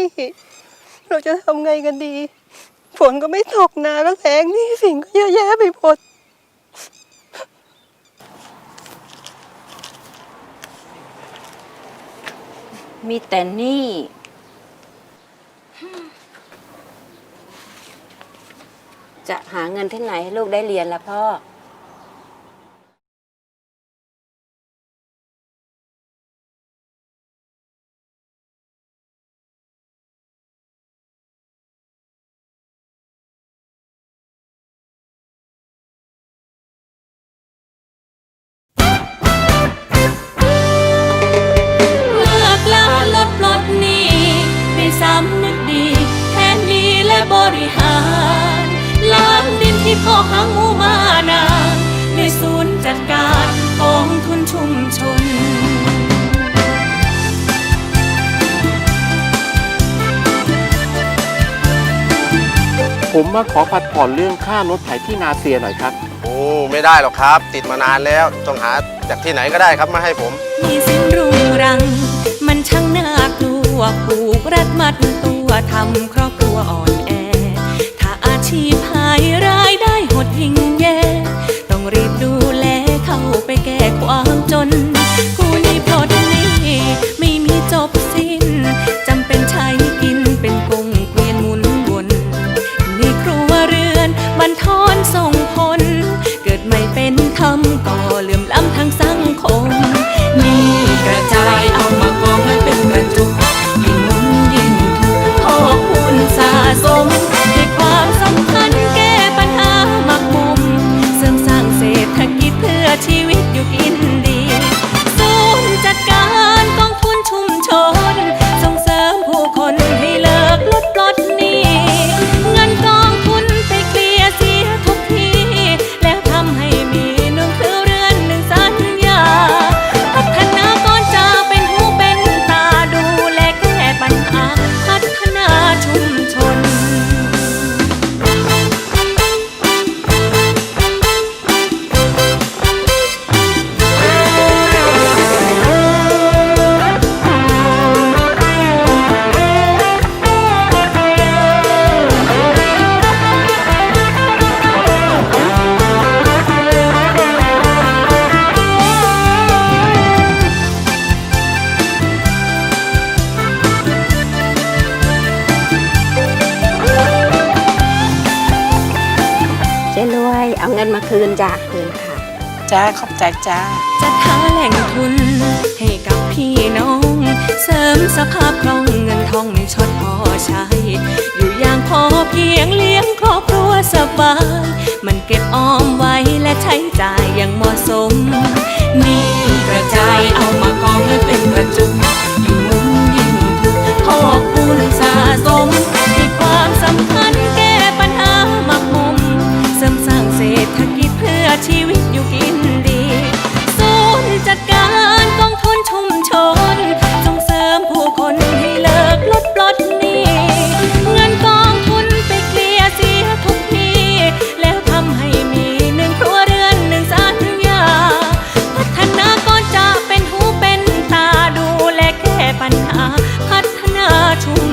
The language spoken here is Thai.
ี่เราจะทำไงกันดี ฝนก็ไม่ตกนาก็แรงนี่สิ่งก็เยอะแยะไปหมดมีแต่นี่ จะหาเงินที่ไหนให้ลูกได้เรียนละพ่อ ดินที่พ่อหังหมูมานานในศูนย์จัดการกองทุนชุมชนผมมาขอผัดผ่อนเรื่องค่ารถไถที่นาเซียหน่อยครับ โอ้ไม่ได้หรอกครับ ติดมานานแล้วต้องหาจากที่ไหนก็ได้ครับมาให้ผม มีสิ้นรุงรัง มันช่างน่ากลัวผูกรัดมัดตัวทำครอบครัวอ่อนแอ ถ้าอาชีพ ความจน งินมาคืนจ้ะคืนค่ะ จ้าขอบใจจ้า จัดหาแหล่งทุน ให้กับพี่น้อง เสริมสภาพคล่องเงินทองไม่ชดพอใช้ อยู่อย่างพอเพียงเลี้ยงครอบครัวสบาย มันเก็บออมไว้และใช้จ่ายอย่างเหมาะสม นี่กระจาย watch who